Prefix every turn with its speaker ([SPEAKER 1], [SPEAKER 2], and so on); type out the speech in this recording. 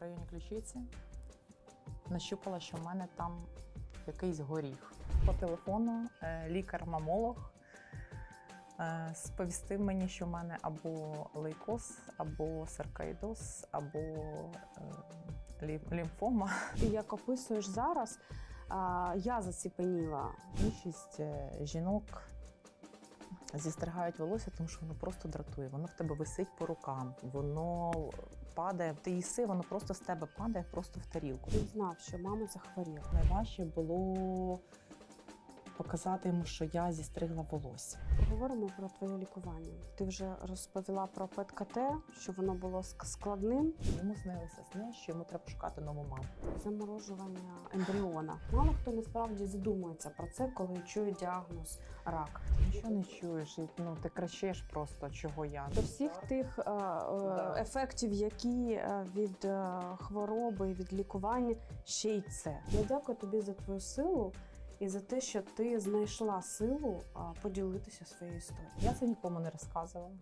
[SPEAKER 1] районі ключиці. Нащупала, що в мене там якийсь горіх. По телефону е, лікар-мамолог е, сповістив мені, що в мене або лейкоз, або саркоїдоз, або е, лімфома.
[SPEAKER 2] Як описуєш зараз, я заціпеніла.
[SPEAKER 1] Більшість жінок зістригають волосся, тому що воно просто дратує. Воно в тебе висить по рукам, воно падає. Ти їси, воно просто з тебе падає, просто в тарілку.
[SPEAKER 2] Він знав, що мама захворіла.
[SPEAKER 1] Найважче було показати йому, що я зістригла волосся.
[SPEAKER 2] Поговоримо про твоє лікування. Ти вже розповіла про ПЕТ-КТ, що воно було складним.
[SPEAKER 1] Йому снилися сни, що йому треба шукати нову маму.
[SPEAKER 2] Заморожування ембріона. Мало хто насправді задумується про це, коли чує діагноз рак.
[SPEAKER 1] Нічого не чуєш, ну ти кричиш просто, чого я.
[SPEAKER 2] До всіх тих е, е, ефектів, які е, від е, хвороби, від лікування, ще й це. Я дякую тобі за твою силу і за те, що ти знайшла силу поділитися своєю історією.
[SPEAKER 1] Я це нікому не розказувала.